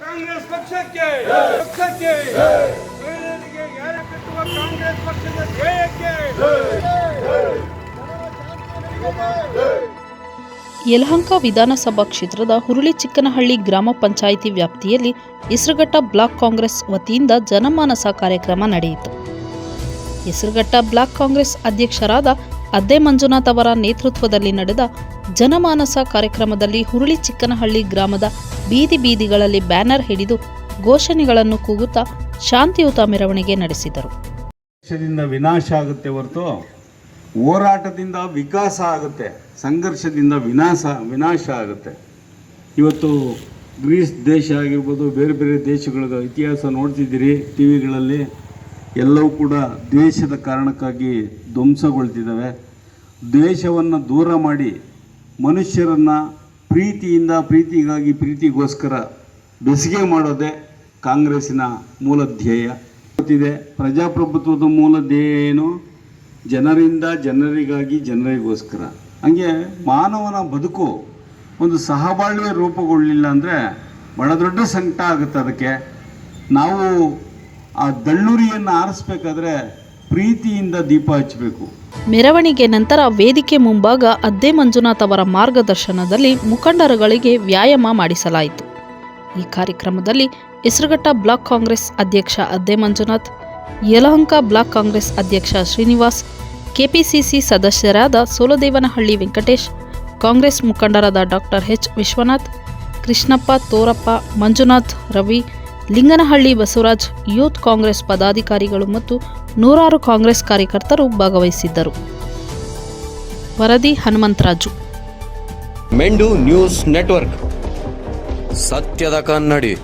ಕಾಂಗ್ರೆಸ್ ಪಕ್ಷಕ್ಕೆ ಪಕ್ಷಕ್ಕೆ, ಮಹಿಳೆಯರಿಗೆ ಕಟ್ಟುವ ಕಾಂಗ್ರೆಸ್ ಪಕ್ಷದ ಧ್ಯೇಯಕ್ಕೆ. ಯಲಹಂಕ ವಿಧಾನಸಭಾ ಕ್ಷೇತ್ರದ ಹುರುಳಿ ಚಿಕ್ಕನಹಳ್ಳಿ ಗ್ರಾಮ ಪಂಚಾಯಿತಿ ವ್ಯಾಪ್ತಿಯಲ್ಲಿ ಹೆಸರುಘಟ್ಟ ಬ್ಲಾಕ್ ಕಾಂಗ್ರೆಸ್ ವತಿಯಿಂದ ಜನಮಾನಸ ಕಾರ್ಯಕ್ರಮ ನಡೆಯಿತು. ಹೆಸರುಘಟ್ಟ ಬ್ಲಾಕ್ ಕಾಂಗ್ರೆಸ್ ಅಧ್ಯಕ್ಷರಾದ ಅದ್ದೆ ಮಂಜುನಾಥ್ ಅವರ ನೇತೃತ್ವದಲ್ಲಿ ನಡೆದ ಜನಮಾನಸ ಕಾರ್ಯಕ್ರಮದಲ್ಲಿ ಹುರುಳಿ ಚಿಕ್ಕನಹಳ್ಳಿ ಗ್ರಾಮದ ಬೀದಿ ಬೀದಿಗಳಲ್ಲಿ ಬ್ಯಾನರ್ ಹಿಡಿದು ಘೋಷಣೆಗಳನ್ನು ಕೂಗುತ್ತಾ ಶಾಂತಿಯುತ ಮೆರವಣಿಗೆ ನಡೆಸಿದರು. ವಿನಾಶ ಆಗುತ್ತೆ ಹೊರತು ಹೋರಾಟದಿಂದ ವಿಕಾಸ ಆಗುತ್ತೆ. ಸಂಘರ್ಷದಿಂದ ವಿನಾಶ ವಿನಾಶ ಆಗುತ್ತೆ. ಇವತ್ತು ಗ್ರೀಸ್ ದೇಶ ಆಗಿರ್ಬೋದು, ಬೇರೆ ಬೇರೆ ದೇಶಗಳ ಇತಿಹಾಸ ನೋಡ್ತಿದ್ದೀರಿ ಟಿ ವಿಗಳಲ್ಲಿ ಎಲ್ಲವೂ ಕೂಡ ದ್ವೇಷದ ಕಾರಣಕ್ಕಾಗಿ ಧ್ವಂಸಗೊಳ್ತಿದ್ದಾವೆ. ದ್ವೇಷವನ್ನು ದೂರ ಮಾಡಿ ಮನುಷ್ಯರನ್ನು ಪ್ರೀತಿಯಿಂದ, ಪ್ರೀತಿಗಾಗಿ, ಪ್ರೀತಿಗೋಸ್ಕರ ಬೆಸಿಗೆ ಮಾಡೋದೇ ಕಾಂಗ್ರೆಸ್ಸಿನ ಮೂಲ ಧ್ಯೇಯ. ಗೊತ್ತಿದೆ, ಪ್ರಜಾಪ್ರಭುತ್ವದ ಮೂಲ ಧ್ಯೇಯ ಏನು? ಜನರಿಂದ, ಜನರಿಗಾಗಿ, ಜನರಿಗೋಸ್ಕರ. ಹಂಗೆ ಮಾನವನ ಬದುಕು ಒಂದು ಸಹಬಾಳ್ವೆ ರೂಪುಗೊಳ್ಳಲಿಲ್ಲ ಅಂದರೆ ಬಹಳ ದೊಡ್ಡ ಸಂಕಟ ಆಗುತ್ತೆ ಅದಕ್ಕೆ. ನಾವು ಆ ದಳ್ಳುರಿಯನ್ನು ಆರಿಸ್ಬೇಕಾದ್ರೆ ಪ್ರೀತಿಯಿಂದ ದೀಪ ಹಚ್ಚಬೇಕು. ಮೆರವಣಿಗೆ ನಂತರ ವೇದಿಕೆ ಮುಂಭಾಗ ಅದ್ದೆ ಮಂಜುನಾಥ್ ಅವರ ಮಾರ್ಗದರ್ಶನದಲ್ಲಿ ಮುಖಂಡರುಗಳಿಗೆ ವ್ಯಾಯಾಮ ಮಾಡಿಸಲಾಯಿತು. ಈ ಕಾರ್ಯಕ್ರಮದಲ್ಲಿ ಹೆಸರುಘಟ್ಟ ಬ್ಲಾಕ್ ಕಾಂಗ್ರೆಸ್ ಅಧ್ಯಕ್ಷ ಅದ್ದೆ ಮಂಜುನಾಥ್, ಯಲಹಂಕ ಬ್ಲಾಕ್ ಕಾಂಗ್ರೆಸ್ ಅಧ್ಯಕ್ಷ ಶ್ರೀನಿವಾಸ್, ಕೆಪಿಸಿಸಿ ಸದಸ್ಯರಾದ ಸೋಲದೇವನಹಳ್ಳಿ ವೆಂಕಟೇಶ್, ಕಾಂಗ್ರೆಸ್ ಮುಖಂಡರಾದ doctor H Vishwanath, Krishnappa Thorappa, Manjunath, Ravi Linganahalli Basavaraj youth Congress ಪದಾಧಿಕಾರಿಗಳು ಮತ್ತು ನೂರಾರು ಕಾಂಗ್ರೆಸ್ ಕಾರ್ಯಕರ್ತರು ಭಾಗವಹಿಸಿದ್ದರು. ವರದಿ ಹನುಮಂತರಾಜು. ಮೆಂಡು news network. ಸತ್ಯದ ಕನ್ನಡಿ.